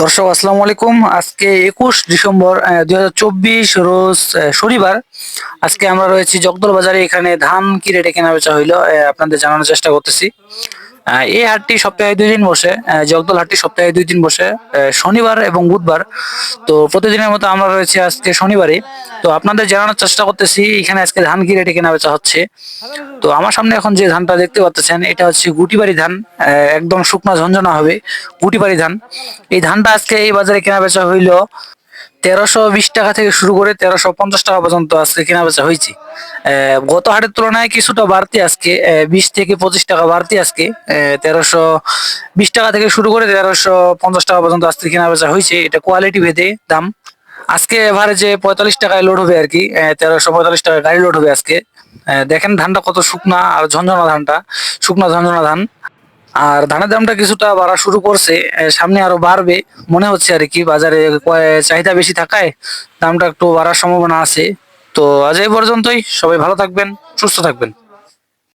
দর্শক, আসসালামু আলাইকুম। আজকে একুশ ডিসেম্বর দুই হাজার চব্বিশ রোজ শনিবার। আজকে আমরা রয়েছি জগদল বাজারে। এখানে ধান কি রেটে কেনা বেচা হইল আপনাদের জানানোর চেষ্টা করতেছি। এই হাটটি সপ্তাহে দুই দিন বসে জগদল হাটটি সপ্তাহে দুই দিন বসে শনিবার এবং বুধবার। তো প্রতিদিনের মতো আমরা রয়েছি আজকে শনিবারে। তো আপনাদের জানানোর চেষ্টা করতেছি, এখানে আজকে ধান কি রেটে কেনা বেচা হচ্ছে। তো আমার সামনে এখন যে ধানটা দেখতে পাচ্ছেন এটা হচ্ছে গুটিবাড়ি ধান একদম শুকনা ঝঞ্ঝনা হবে, গুটিবাড়ি ধান। এই ধানটা আজকে এই বাজারে কেনা বেচা হইল তেরোশো বিশ টাকা থেকে শুরু করে তেরোশো পঞ্চাশ টাকা পর্যন্ত আজকে কেনা বেচা হয়েছে গত হাটের তুলনায় কিছুটা বাড়তি আজকে বিশ থেকে পঁচিশ টাকা বাড়তি আজকে তেরোশো বিশ টাকা থেকে শুরু করে তেরোশো পঞ্চাশ টাকা পর্যন্ত আজকে কেনা বেচা হয়েছে এটা কোয়ালিটি ভেদে দাম। আজকে এভারেজে পঁয়তাল্লিশ টাকায় লোড হবে আর কি তেরোশো পঁয়তাল্লিশ টাকায় গাড়ি লোড হবে আজকে। দেখেন ধানটা কত শুকনা আর ঝঞ্ঝনা ধানটা, শুকনা ঝঞ্ঝনা ধান। আর ধানের দামটা কিছুটা বাড়া শুরু করছে সামনে আরও বাড়বে। মনে হচ্ছে আর কি বাজারে চাহিদা বেশি থাকায় দামটা একটু বাড়ার সম্ভাবনা আছে। তো আজ এই পর্যন্তই, সবাই ভালো থাকবেন, সুস্থ থাকবেন।